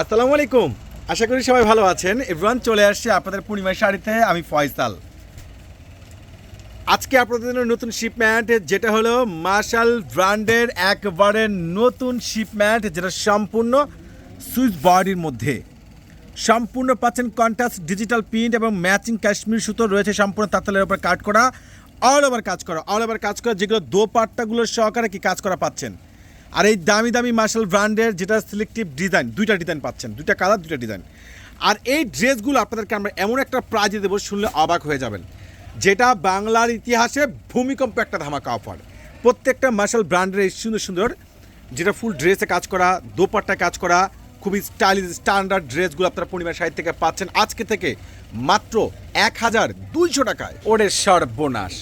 আসসালামু আলাইকুম। আশা করি সবাই ভালো আছেন। এভরিওয়ান চলে আসছে আপনাদের পূর্ণিমার শাড়িতে, আমি ফয়সাল। আজকে আপনাদের জন্য নতুন শিপম্যান্ট যেটা হলো মার্শাল ব্র্যান্ডের একবারে নতুন শিপম্যান্ট যেটা সম্পূর্ণ সুইচ বডির মধ্যে। সম্পূর্ণ পাচ্ছেন কন্ট্রাস্ট ডিজিটাল প্রিন্ট এবং ম্যাচিং কাশ্মীর সুতো রয়েছে সম্পূর্ণ তাঁতালের উপর কাট করা অল ওভার কাজ করা অল ওভার কাজ করা, যেগুলো দোপাট্টাগুলো সহকারে কি কাজ করা পাচ্ছেন। আর এই দামি দামি মার্শাল ব্র্যান্ডের যেটা সিলেক্টিভ ডিজাইন দুইটা ডিজাইন পাচ্ছেন দুইটা কালার দুইটা ডিজাইন আর এই ড্রেসগুলো আপনাদেরকে আমরা এমন একটা প্রাইজে দেবো শুনলে অবাক হয়ে যাবেন। যেটা বাংলার ইতিহাসে ভূমিকম্প একটা ধামাকা অফার প্রত্যেকটা মার্শাল ব্র্যান্ডের এই সুন্দর সুন্দর যেটা ফুল ড্রেসে কাজ করা দোপাট্টা কাজ করা খুবই স্টাইলিশ স্ট্যান্ডার্ড ড্রেসগুলো আপনারা পূর্ণিমা সাইড থেকে পাচ্ছেন। আজকে থেকে মাত্র এক হাজার দুইশো টাকায়। ওরে সর্বনাশ।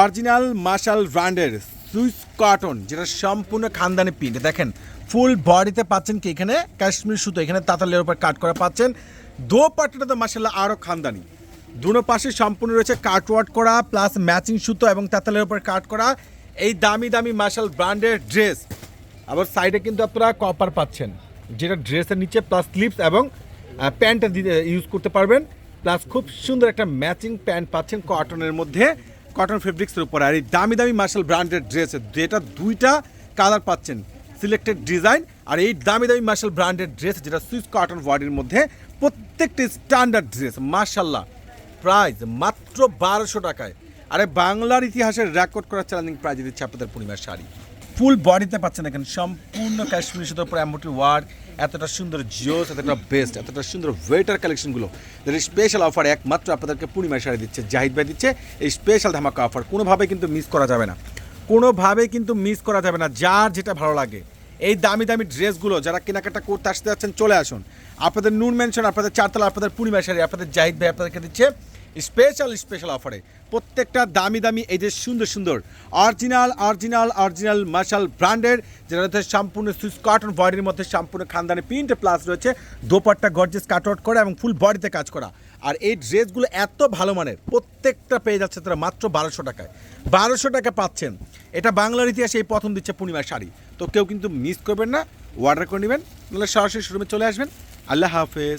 অরিজিনাল মার্শাল ব্র্যান্ডের সুইস কটন, যেটা সম্পূর্ণ খানদানি প্রিন্ট দেখেন ফুল বডিতে পাচ্ছেন কি এখানে? কাশ্মীর সুতো, এখানে তাঁতালের উপর কাট করা পাচ্ছেন। দো পাটটা তো মার্শাল্লাহ আরও খানদানি। দুনো পাশে সম্পূর্ণ রয়েছে কাটওয়ার্ট করা প্লাস ম্যাচিং সুতো এবং তাঁতালের উপর কাট করা। এই দামি দামি মার্শাল ব্র্যান্ডের ড্রেস আবার সাইডে কিন্তু আপনারা কপার পাচ্ছেন, যেটা ড্রেসের নিচে প্লাস স্লিপস এবং প্যান্টটা দিতে ইউজ করতে পারবেন। প্লাস খুব সুন্দর একটা ম্যাচিং প্যান্ট পাচ্ছেন কটনের মধ্যে। কটন ফেব্রিক্সের উপর আর এই দামি দামি মার্শাল ব্র্যান্ডের ড্রেস যেটা দুইটা কালার পাচ্ছেন সিলেক্টেড ডিজাইন আর এই দামি দামি মার্শাল ব্র্যান্ডের ড্রেস যেটা সুইস কটন ওয়ার্ডের মধ্যে প্রত্যেকটি স্ট্যান্ডার্ড ড্রেস মার্শাল্লাহ প্রাইস মাত্র বারোশো টাকায়। আরে বাংলার ইতিহাসের রেকর্ড করা চ্যালেঞ্জিং প্রাইজ দিচ্ছে আপনাদের পূর্ণিমার শাড়ি। ফুল বডিতে পাচ্ছেন এখানে। সম্পূর্ণ কাশ্মীরি সুতোর উপর এমব্রয়ডারি ওয়ার্ক, এতটা সুন্দর জিওস, এতটা বেস্ট, এতটা সুন্দর ওয়েটার কালেকশনগুলো। যেটা স্পেশাল অফার একমাত্র আপনাদেরকে পূর্ণিমার শাড়ি দিচ্ছে, জাহিদ ভাই দিচ্ছে এই স্পেশাল ধামাকা অফার কোনোভাবে কিন্তু মিস করা যাবে না। কোনোভাবে কিন্তু মিস করা যাবে না, যার যেটা ভালো লাগে। এই দামি দামি ড্রেসগুলো যারা কেনাকাটা করতে আসতে যাচ্ছেন, চলে আসুন। আপনাদের নুন মেনশন আপনাদের চারতলা, আপনাদের পূর্ণিমা শাড়ি, আপনাদের জাহিদ ভাই আপনাদেরকে দিচ্ছে। স্পেশাল স্পেশাল অফারে প্রত্যেকটা দামি দামি, এই যে সুন্দর সুন্দর। অরিজিনাল অরিজিনাল অরিজিনাল মার্শাল ব্র্যান্ডের যেটা হচ্ছে সম্পূর্ণ সুইস কটন বডির মধ্যে সম্পূর্ণ খানদানি প্রিন্ট প্লাস রয়েছে। দোপাট্টা গর্জেস কাট আউট করা এবং ফুল বডিতে কাজ করা। আর এই ড্রেসগুলো এত ভালো মানের, প্রত্যেকটা পেয়ে যাচ্ছে তারা মাত্র বারোশো টাকায়। বারোশো টাকা পাচ্ছেন। এটা বাংলার ইতিহাসে এই প্রথম দিচ্ছে পূর্ণিমার শাড়ি। তো কেউ কিন্তু মিস করবেন না অর্ডার করে নেবেন। নাহলে সরাসরি শোরুমে চলে আসবেন। আল্লাহ হাফেজ।